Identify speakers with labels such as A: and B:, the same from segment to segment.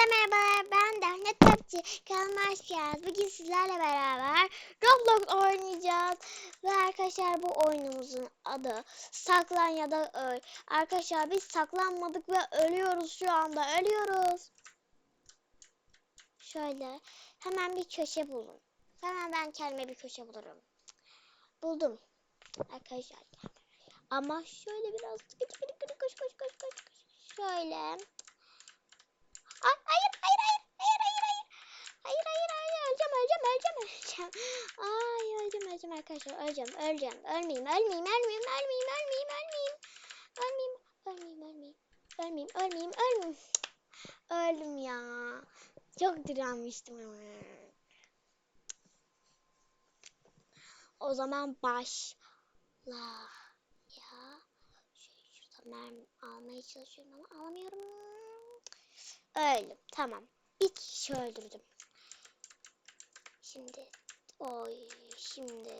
A: Hepinize merhabalar. Ben Defne Topçu. Kanalıma hoş geldiniz. Bugün sizlerle beraber Roblox oynayacağız. Ve arkadaşlar bu oyunumuzun adı Saklan ya da Öl. Arkadaşlar biz saklanmadık ve ölüyoruz şu anda. Ölüyoruz. Şöyle hemen bir köşe bulun. Hemen ben kendime bir köşe bulurum. Buldum. Arkadaşlar. Ama şöyle biraz koş koş koş koş koş. Şöyle. Ay, hayır, hayır, hayır, hayır, hayır, hayır. Hayır, hayır, hayır. Öleceğim, öleceğim, öleceğim. Ay, öleceğim, öleceğim arkadaşlar. Öleceğim, öleceğim. Ölmeyeyim, ölmeyeyim, ölmeyeyim, ölmeyeyim, ölmeyeyim, ölmeyeyim. Ölmeyeyim, ölmeyeyim, ölmeyeyim. Ölmeyeyim, ölmeyeyim, ölmeyeyim. Öldüm ya. Çok direnmiştim ama. O zaman başla. Ya. Şurada mermi almaya çalışıyorum ama alamıyorum. Öldüm. Tamam. Bir kişi öldürdüm. Şimdi oy şimdi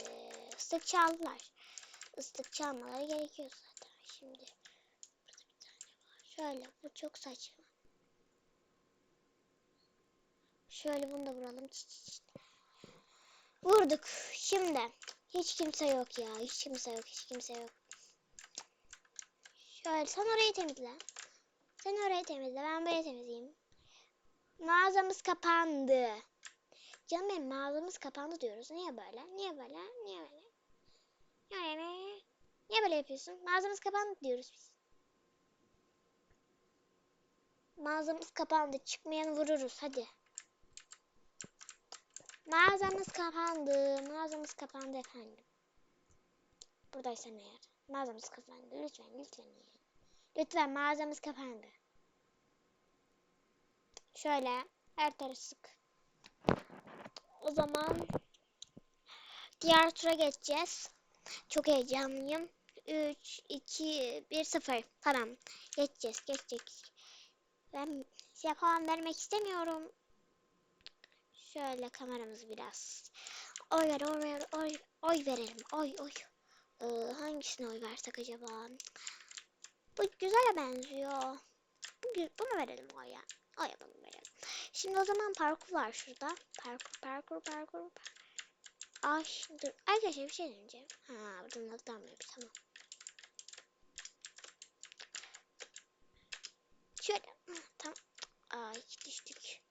A: ıslık çaldılar. Islık çalmaları gerekiyor zaten. Şimdi burada bir tane var. Şöyle bu çok saçma. Şöyle bunu da vuralım. Çıt çıt. Vurduk. Şimdi hiç kimse yok ya. Hiç kimse yok. Hiç kimse yok. Şöyle sen orayı temizle. Sen orayı temizle. Ben burayı temizleyeyim. Mağazamız kapandı. Canım benim mağazamız kapandı diyoruz. Niye böyle? Niye böyle? Niye böyle? Böyle? Niye böyle yapıyorsun? Mağazamız kapandı diyoruz biz. Mağazamız kapandı. Çıkmayanı vururuz. Hadi. Mağazamız kapandı. Mağazamız kapandı efendim. Buradaysan eğer. Mağazamız kapandı. Lütfen lütfen. Lütfen mağazamız kapandı. Şöyle her tarafı sık. O zaman diğer tura geçeceğiz. Çok heyecanlıyım. 3, 2, 1, 0. Tamam. Geçeceğiz. Geçeceğiz. Ben size puan vermek istemiyorum. Şöyle kameramızı biraz oy ver, oy ver, oy, oy verelim. Oy, oy. Ee, hangisine oy versek acaba? Bu güzele benziyor. Bu, bunu verelim oya. Oya bunu verelim. Şimdi o zaman parkur var şurada. Parkur, parkur, parkur. par- Ay dur. Arkadaşlar bir şey deneyeceğim. Ha buradan atlamıyor. Tamam. Şöyle. Tamam. Ay düştük.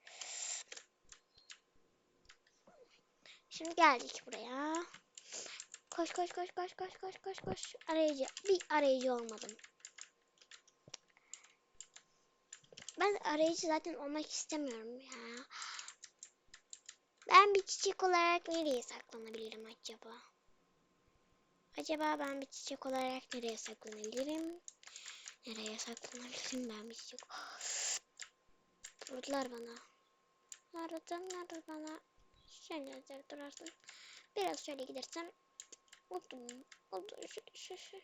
A: Şimdi geldik buraya. Koş koş koş koş koş koş koş koş. Arayıcı. Bir arayıcı olmadım. Ben arayıcı zaten olmak istemiyorum ya. Ben bir çiçek olarak nereye saklanabilirim acaba? Acaba ben bir çiçek olarak nereye saklanabilirim? Nereye saklanabilirim ben bir çiçek? Vurdular bana. Nerede nerede bana? Şöyle durarsın. Biraz şöyle gidersem. Oldu mu? Oldu. Şu, şu, şu.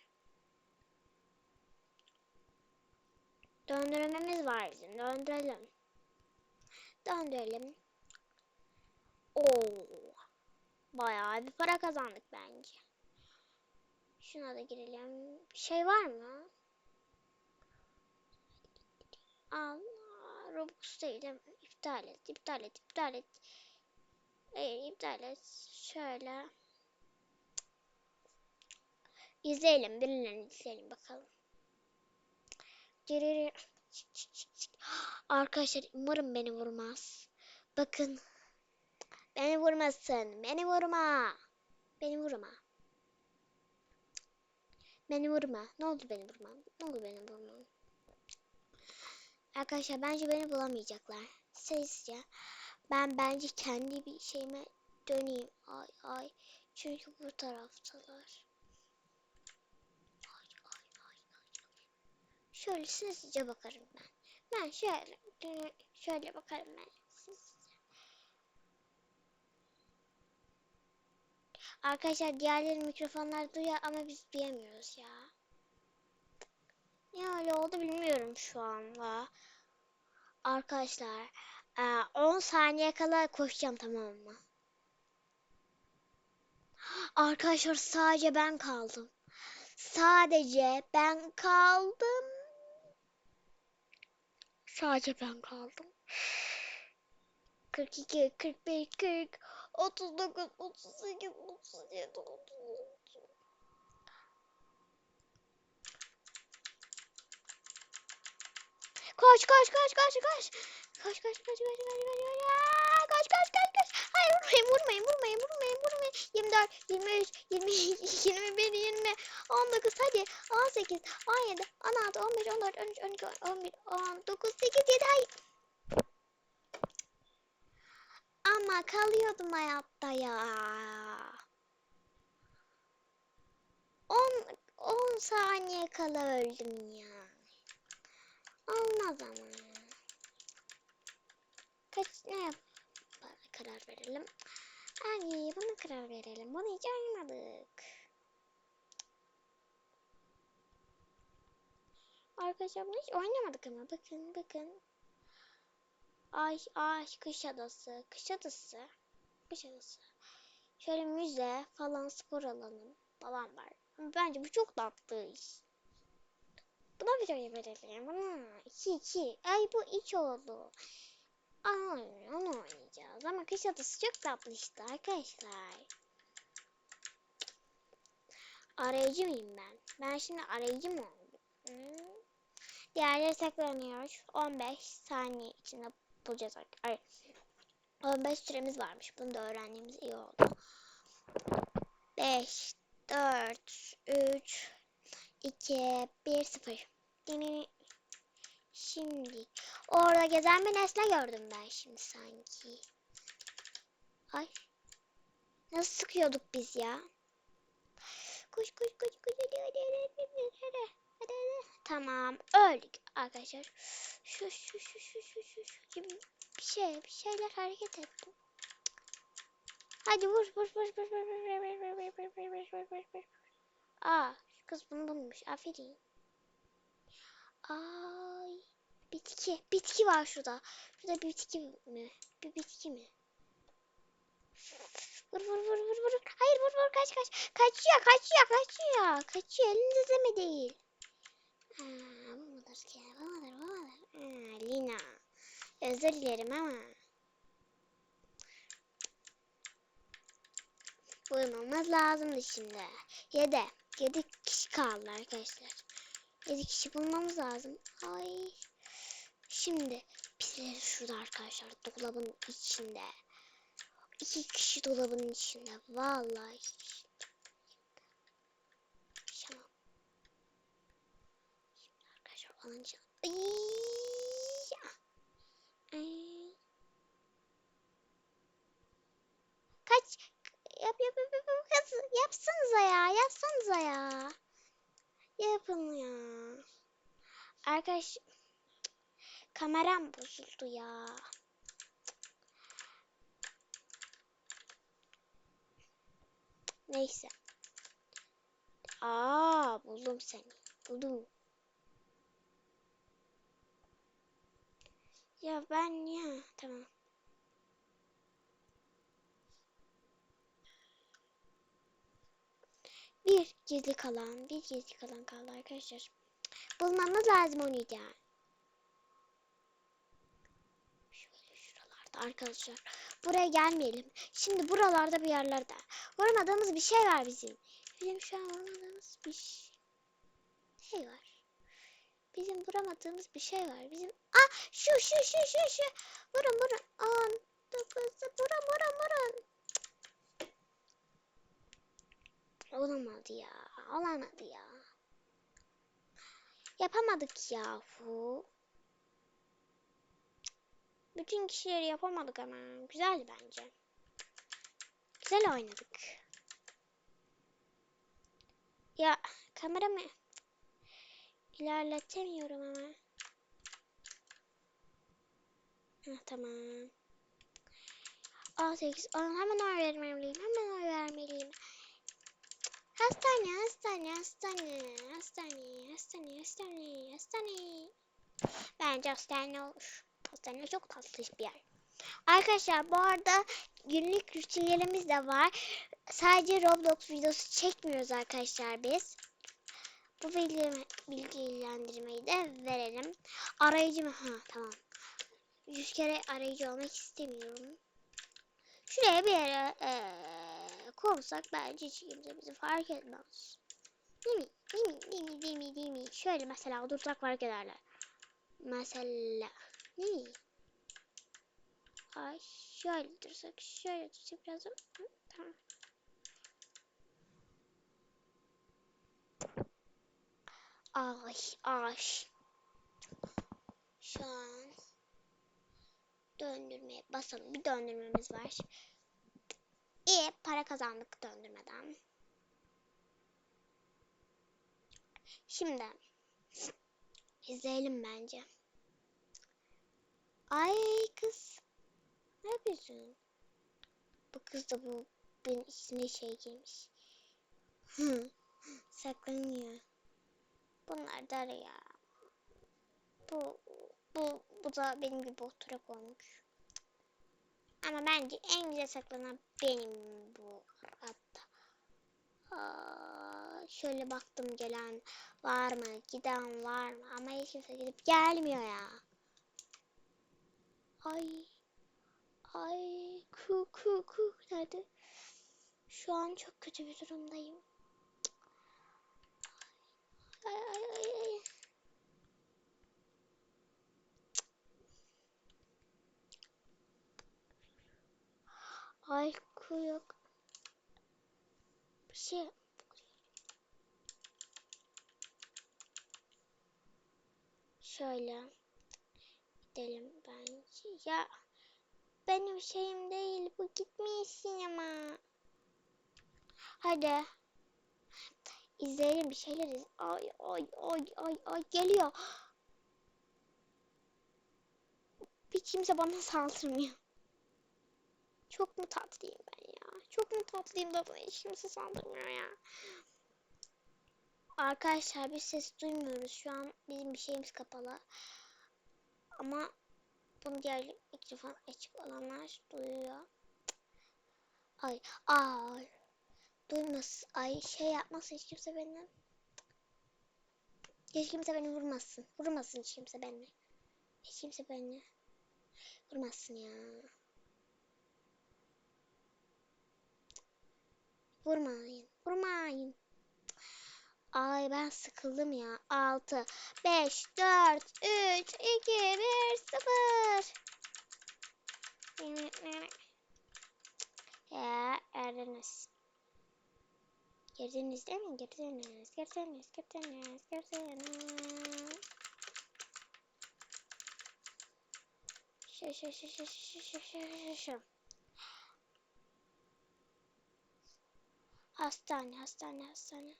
A: Döndürmemiz var bizim. Döndürelim. Döndürelim. Oo. Bayağı bir para kazandık bence. Şuna da girelim. Bir şey var mı? Allah. Robux değil değil mi? İptal et, iptal et, iptal et. Hayır, iptal et. Şöyle. İzleyelim. Birilerini izleyelim bakalım. Arkadaşlar umarım beni vurmaz. Bakın. Beni vurmasın. Beni vurma. Beni vurma. Beni vurma. Ne oldu beni vurma? Ne oldu beni vurma? Arkadaşlar bence beni bulamayacaklar. Sizce? Ben bence kendi bir şeyime döneyim. Ay ay. Çünkü bu taraftalar. Ay ay ay ay. Şöyle sessizce bakarım ben. Ben şöyle şöyle bakarım ben. Arkadaşlar diğerleri mikrofonlar duyuyor ama biz duyamıyoruz ya. Niye öyle oldu bilmiyorum şu anda. Arkadaşlar eee, 10 saniye kala koşacağım tamam mı? Arkadaşlar sadece ben kaldım. Sadece ben kaldım. Sadece ben kaldım. 42, 41, 40, 39, 38, 37, 39. Koş koş koş koş koş. Koş koş koş koş koş koş koş. Aa, Koş koş koş koş. Hayır vurmayın vurmayın vurmayın vurmayın vurmayın. 24, 23, 22, 21, 20, 19 hadi. 18, 17, 16, 15, 14, 13, 12, 11, 19, 8, 7 hayır. Ama kalıyordum hayatta ya. 10 10 saniye kala öldüm ya. Olmaz ama. Kaç ne yap karar verelim. Ay buna karar verelim. Bunu hiç oynadık. Arkadaşlar bunu hiç oynamadık ama bakın bakın. Ay ay kış adası. Kış adası. Kış adası. Şöyle müze falan spor alanı falan var. Ama bence bu çok tatlı iş. Buna bir tane verelim. Buna. İki iki. Ay bu iki oldu. Onu, onu oynayacağız. Ama kış adası çok tatlı işte arkadaşlar. Arayıcı mıyım ben? Ben şimdi arayıcı mı oldum? Hmm. Diğerleri saklanıyor. 15 saniye içinde bulacağız. Ay, 15 süremiz varmış. Bunu da öğrendiğimiz iyi oldu. 5, 4, 3, 2, 1, 0. Şimdi orada gezen bir nesne gördüm ben şimdi sanki. Ay. Nasıl sıkıyorduk biz ya? Koş koş koş koş hadi hadi hadi hadi hadi hadi. Tamam öldük arkadaşlar. Şu şu şu şu şu şu şu gibi bir şey bir şeyler hareket etti. Hadi vur vur vur vur vur vur vur vur vur vur vur vur vur vur. Aa kız bunu bulmuş. Aferin. Ay bitki bitki var şurada. Şurada bir bitki mi? Bir bitki mi? Vur vur vur vur vur. Hayır vur vur kaç kaç. Kaçıyor kaçıyor kaçıyor. Kaçıyor elinde de mi değil? Ha, bu mudur ki? Bu mudur? Ha, Lina. Özür dilerim ama. Bulmamız lazımdı şimdi. Yedi. Yedi kişi kaldı arkadaşlar. Yedi kişi bulmamız lazım. Ay. Şimdi bizleri şurada arkadaşlar dolabın içinde. İki kişi dolabın içinde. Vallahi. Tamam. Şimdi arkadaşlar alınca. Kaç. Yap yap yap yap. yapsanıza ya. Yapsanıza ya. Yapın ya. Arkadaş. Kameram bozuldu ya. Neyse. Aa buldum seni. Buldum. Ya ben ya tamam. Bir gizli kalan, bir gizli kalan kaldı arkadaşlar. Bulmamız lazım onu da. Şöyle şuralarda arkadaşlar. Buraya gelmeyelim. Şimdi buralarda bir yerlerde. Vuramadığımız bir şey var bizim. Bizim şu an vuramadığımız bir şey var. Bizim vuramadığımız bir şey var. Bizim ah şu şu şu şu şu. Vurun vurun. 10 9 vurun vurun vurun. Olamadı ya. Olamadı ya. Yapamadık yahu. Bütün kişileri yapamadık ama. Güzeldi bence. Güzel oynadık. Ya kameramı ilerletemiyorum ama. Heh, tamam. 18, 10 hemen oy vermeliyim. Hemen oy vermeliyim. Hastane, hastane, hastane, hastane, hastane, hastane, hastane. Bence hastane olur. Hastane çok tatlı bir yer. Arkadaşlar bu arada günlük rutinlerimiz de var. Sadece Roblox videosu çekmiyoruz arkadaşlar biz. Bu bilgi, bilgilendirmeyi de verelim. Arayıcı mı? Ha tamam. Yüz kere arayıcı olmak istemiyorum. Şuraya bir yere eee kursak bence hiç kimse bizi fark etmez. Değil mi? Değil mi? Değil mi? Değil mi? Değil mi? Şöyle mesela otursak fark ederler. Mesela. Değil mi? Ay şöyle dursak, şöyle dursak biraz. Tamam. Ay ay. Şu an döndürmeye basalım. Bir döndürmemiz var. İyi para kazandık döndürmeden. Şimdi izleyelim bence. Ay kız. Ne yapıyorsun? Bu kız da bu benim içine şey giymiş. Saklanıyor. Bunlar da ya. Bu bu bu da benim gibi oturak olmuş. Ama bence en güzel saklanan benim bu hatta. Aa, şöyle baktım gelen var mı, giden var mı ama hiç kimse gidip gelmiyor ya. Ay. Ay ku ku ku nerede? Şu an çok kötü bir durumdayım. Ay ay ay ay. Ay ku yok. Bir şey Şöyle gidelim bence. Ya benim şeyim değil bu gitmeyesin ama. Hadi. İzleyelim bir şeyler iz. Ay ay ay ay ay geliyor. Bir kimse bana saldırmıyor. Çok mu tatlıyım ben ya? Çok mu tatlıyım da bana hiç kimse saldırmıyor ya. Arkadaşlar bir ses duymuyoruz. Şu an bizim bir şeyimiz kapalı. Ama bunu diğer mikrofon açık olanlar duyuyor. Ay ay. Duymasın. Ay şey yapmasın hiç kimse beni. Hiç kimse beni vurmasın. Vurmasın hiç kimse beni. Hiç kimse beni. Vurmasın ya. Vurmayın. Vurmayın. Ay ben sıkıldım ya. 6, 5, 4, 3, 2, 1, 0. Ya erdiniz. Girdiniz değil mi? Girdiniz. Girdiniz. Girdiniz. Girdiniz. Şu şu şu şu şu şu şu şu. Hastane, hastane, hastane.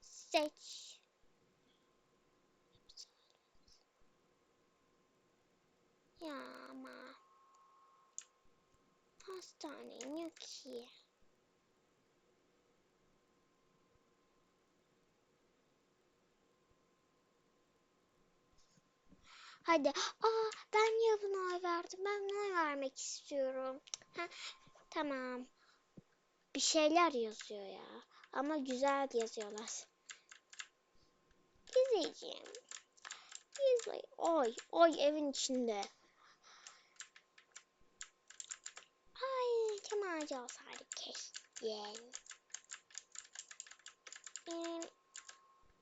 A: Seç. Ya ama. Hastane yok ki. Hadi. Aa ben niye buna verdim? Ben buna vermek istiyorum. Ha, tamam. Bir şeyler yazıyor ya. Ama güzel yazıyorlar. İzleyeceğim. İzley. Oy, oy evin içinde. Ay, kemalci olsaydı keşke.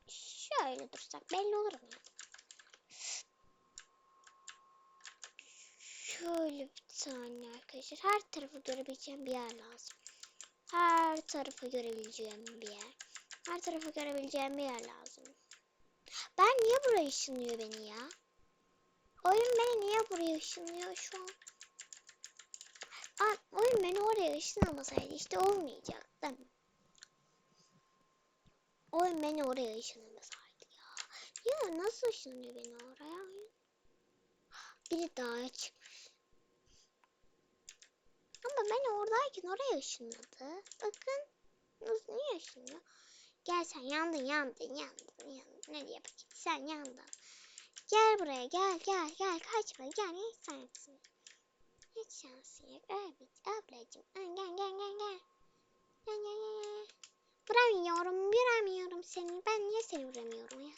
A: Şöyle dursak belli olur mu? Şöyle bir tane arkadaşlar. Her tarafı görebileceğim bir yer lazım. Her tarafı görebileceğim bir yer. Her tarafı görebileceğim bir yer lazım. Ben niye buraya ışınlıyor beni ya? Oyun beni niye buraya ışınlıyor şu an? Aa, oyun beni oraya ışınlamasaydı işte olmayacak değil mi? Oyun beni oraya ışınlamasaydı ya. Ya nasıl ışınlıyor beni oraya oyun? Biri dağa çıkmış. Ama beni oradayken oraya ışınladı. Bakın. Nasıl niye ışınlıyor? Gel sen yandın yandın yandın yandın. Ne diye bakayım sen yandın. Gel buraya gel gel gel kaçma gel hiç sensin. Hiç şansın yok. Evet ablacım. Gel gel gel gel. Gel gel gel gel. Vuramıyorum, vuramıyorum seni. Ben niye seni vuramıyorum ya?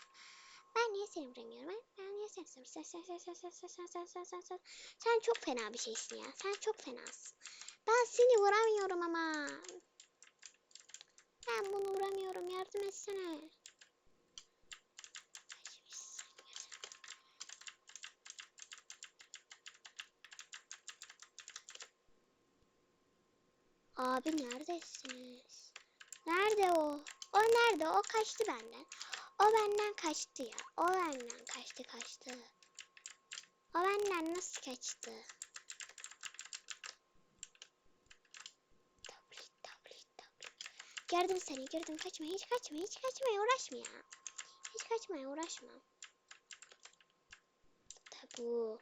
A: Ben niye seni vuramıyorum? Ben, ben niye seni? Sen, sen, sen, sen, sen, sen, sen, sen, sen, sen, sen. Sen çok fena bir şeysin ya. Sen çok fenasın. Ben seni vuramıyorum ama. Ben bunu vuramıyorum. Yardım etsene. Abi neredesiniz? Nerede o? O nerede? O kaçtı benden. O benden kaçtı ya. O benden kaçtı kaçtı. O benden nasıl kaçtı? Gördüm seni gördüm kaçma hiç kaçma hiç kaçmaya uğraşma ya. Hiç kaçmaya uğraşma. Tabu.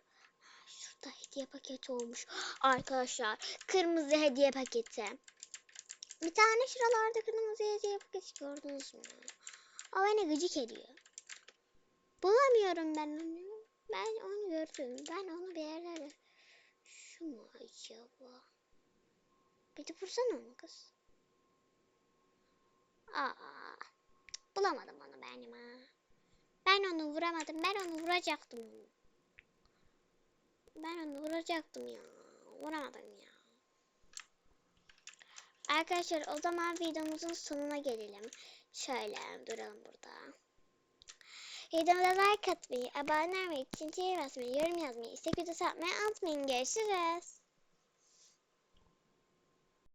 A: Şurada hediye paketi olmuş. Arkadaşlar kırmızı hediye paketi. Bir tane şuralarda kırmızı hediye paketi gördünüz mü? O beni gıcık ediyor. Bulamıyorum ben onu. Ben onu gördüm. Ben onu bir yerlerde... Şu mu acaba? Bir de vursana onu kız. Aa, bulamadım onu benim ha. Ben onu vuramadım. Ben onu vuracaktım. Ben onu vuracaktım ya. Vuramadım ya. Arkadaşlar o zaman videomuzun sonuna gelelim. Şöyle duralım burada. Videomuza like atmayı, abone olmayı, çinçeye basmayı, yorum yazmayı, istek videosu atmayı unutmayın. Görüşürüz.